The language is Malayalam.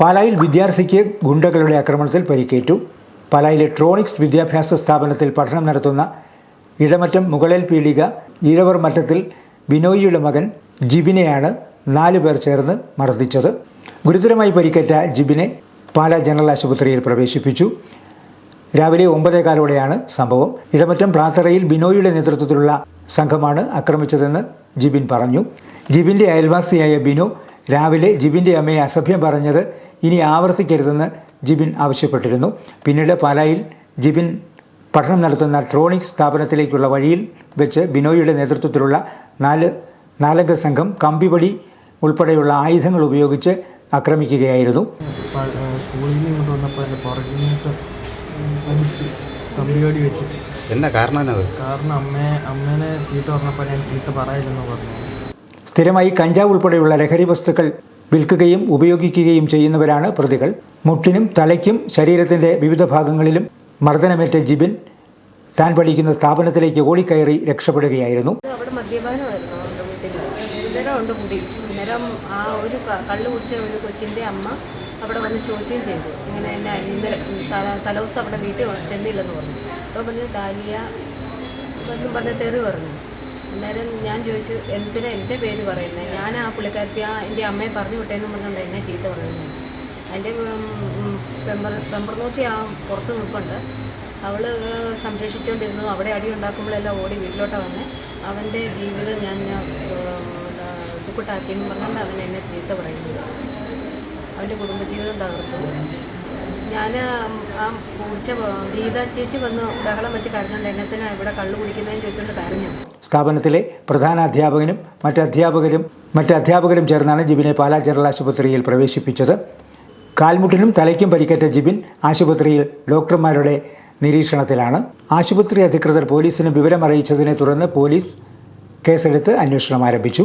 പാലായിൽ വിദ്യാർത്ഥിക്ക് ഗുണ്ടകളുടെ ആക്രമണത്തിൽ പരിക്കേറ്റു. പാല ഇലക്ട്രോണിക്സ് വിദ്യാഭ്യാസ സ്ഥാപനത്തിൽ പഠനം നടത്തുന്ന ഇടമറ്റം മുകളേൽ പീടിക ഈഴവർ മറ്റത്തിൽ ബിനോയിയുടെ മകൻ ജിബിനെയാണ് നാലു പേർ ചേർന്ന് മർദ്ദിച്ചത്. ഗുരുതരമായി പരിക്കേറ്റ ജിബിനെ പാല ജനറൽ ആശുപത്രിയിൽ പ്രവേശിപ്പിച്ചു. രാവിലെ ഒമ്പതേകാലോടെയാണ് സംഭവം. ഇടമറ്റം പ്രാത്തറയിൽ ബിനോയിയുടെ നേതൃത്വത്തിലുള്ള സംഘമാണ് ആക്രമിച്ചതെന്ന് ജിബിൻ പറഞ്ഞു. ജിബിന്റെ അയൽവാസിയായ ബിനു രാവിലെ ജിബിന്റെ അമ്മയെ അസഭ്യം പറഞ്ഞത് ഇനി ആവർത്തിക്കരുതെന്ന് ജിബിൻ ആവശ്യപ്പെട്ടിരുന്നു. പിന്നീട് പാലായിൽ ജിബിൻ പഠനം നടത്തുന്ന ട്രോണിക് സ്ഥാപനത്തിലേക്കുള്ള വഴിയിൽ വെച്ച് ബിനോയിയുടെ നേതൃത്വത്തിലുള്ള നാല് നാലംഗ സംഘം കമ്പിപടി ഉൾപ്പെടെയുള്ള ആയുധങ്ങൾ ഉപയോഗിച്ച് ആക്രമിക്കുകയായിരുന്നു. കമ്പികടി വെച്ച് എന്നാ കാരണം കാരണം അമ്മയെ അമ്മേനെ ചീത്ത പറഞ്ഞപ്പോൾ ഞാൻ ചീത്ത പറയില്ലെന്ന് പറഞ്ഞു. സ്ഥിരമായി കഞ്ചാവ് ഉൾപ്പെടെയുള്ള ലഹരി വസ്തുക്കൾ വിൽക്കുകയും ഉപയോഗിക്കുകയും ചെയ്യുന്നവരാണ് പ്രതികൾ. മുട്ടിനും തലയ്ക്കും ശരീരത്തിന്റെ വിവിധ ഭാഗങ്ങളിലും മർദ്ദനമേറ്റ ജിബിൻ താൻ പഠിക്കുന്ന സ്ഥാപനത്തിലേക്ക് ഓടിക്കയറി രക്ഷപ്പെടുകയായിരുന്നു. ആ ഒരു അമ്മ അവിടെ വന്ന് ചോദ്യം ചെയ്തു. ഇങ്ങനെ എന്നെ ഇന്നലെ തല തലേദിവസം അവിടെ വീട്ടിൽ ചെന്നില്ലെന്ന് പറഞ്ഞു. അപ്പോൾ പറഞ്ഞു ഡാലിയ എന്നും പറഞ്ഞ് തെറി പറഞ്ഞു. അന്നേരം ഞാൻ ചോദിച്ചു എന്തിനാ എന്റെ പേര് പറയുന്നത് ഞാൻ ആ പുള്ളിക്കാരത്തി ആ എന്റെ അമ്മയെ പറഞ്ഞു വിട്ടേന്ന് പറഞ്ഞുകൊണ്ട് എന്നെ ചീത്ത പറയുന്നത് അതിന്റെ പെമ്പർ പെമ്പർനൂറ്റി ആ പുറത്ത് നിൽപ്പുണ്ട്. അവൾ സംരക്ഷിച്ചുകൊണ്ടിരുന്നു അവിടെ അടി ഉണ്ടാക്കുമ്പോഴെല്ലാം ഓടി വീട്ടിലോട്ട് വന്ന്. അവന്റെ ജീവിതം ഞാൻ ദുഃഖട്ടാക്കിയെന്ന് പറഞ്ഞുകൊണ്ട് അവൻ എന്നെ ചീത്ത പറയുന്നത് അവന്റെ കുടുംബജീവിതം തകർത്തു. ഞാൻ ആ പൂച്ച ഗീത ചേച്ചി വന്ന് ബഹളം വെച്ച് കരഞ്ഞുകൊണ്ട് എന്നെത്തിനാ ഇവിടെ കള്ളു കുടിക്കുന്നതെന്ന് ചോദിച്ചുകൊണ്ട് കരഞ്ഞു. സ്ഥാപനത്തിലെ പ്രധാന അധ്യാപകനും മറ്റ് അധ്യാപകരും മറ്റ് അധ്യാപകരും ചേർന്നാണ് ജിബിനെ പാലാ ജനറൽ ആശുപത്രിയിൽ പ്രവേശിപ്പിച്ചത്. കാൽമുട്ടിനും തലയ്ക്കും പരിക്കേറ്റ ജിബിൻ ആശുപത്രിയിൽ ഡോക്ടർമാരുടെ നിരീക്ഷണത്തിലാണ്. ആശുപത്രി അധികൃതർ പോലീസിന് വിവരം അറിയിച്ചതിനെ തുടർന്ന് പോലീസ് കേസെടുത്ത് അന്വേഷണം ആരംഭിച്ചു.